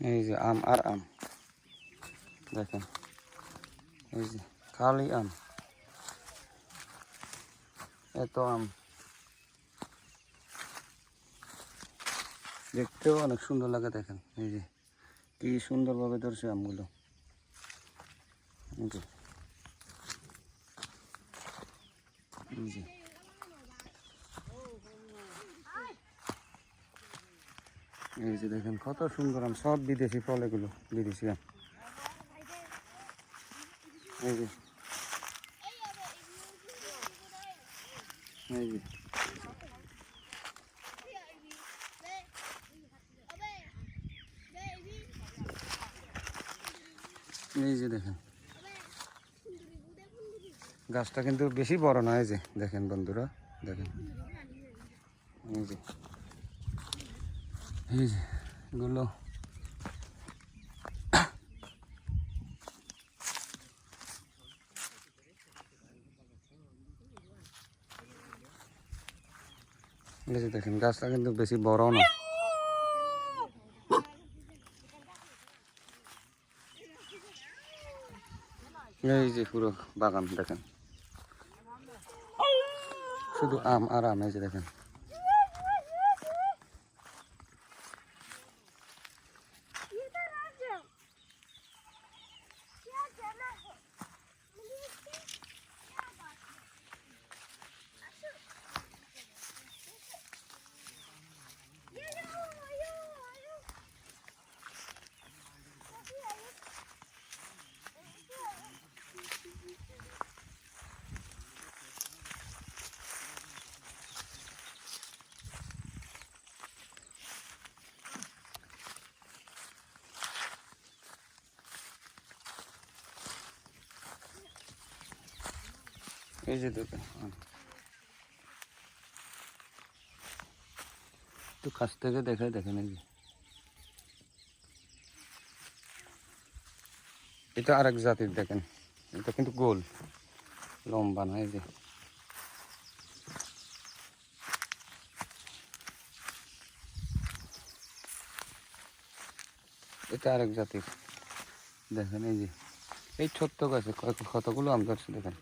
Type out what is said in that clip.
এই যে আম আর আম। দেখেন, এই যে খালি আম। এত আম। দেখতেও অনেক সুন্দর লাগে, দেখেন। এই যে কি সুন্দরভাবে ধরছে আমগুলো। এই যে এই যে দেখেন, কত সুন্দর আম, সব বিদেশি ফল এগুলো, বিদেশি আম। এই যে এই যে। এই যে দেখেন, গাছটা কিন্তু বেশি বড় না, এই যে, দেখেন বন্ধুরা, দেখেন। এই যে এই যে এগুলো এই যে দেখেন গাছটা কিন্তু বেশি বড় না এই যে পুরো বাগান দেখেন শুধু আম আর আম এই যে দেখেন এই যে দেখেন আম। কাছ থেকে দেখাই দেখেন এই যে এটা আরেক জাতির দেখেন, এটা কিন্তু গোল, লম্বা না যে। এটা আরেক জাতির, দেখেন এই যে। এই ছোট্ট গাছে কতগুলো আম ধরছে দেখেন?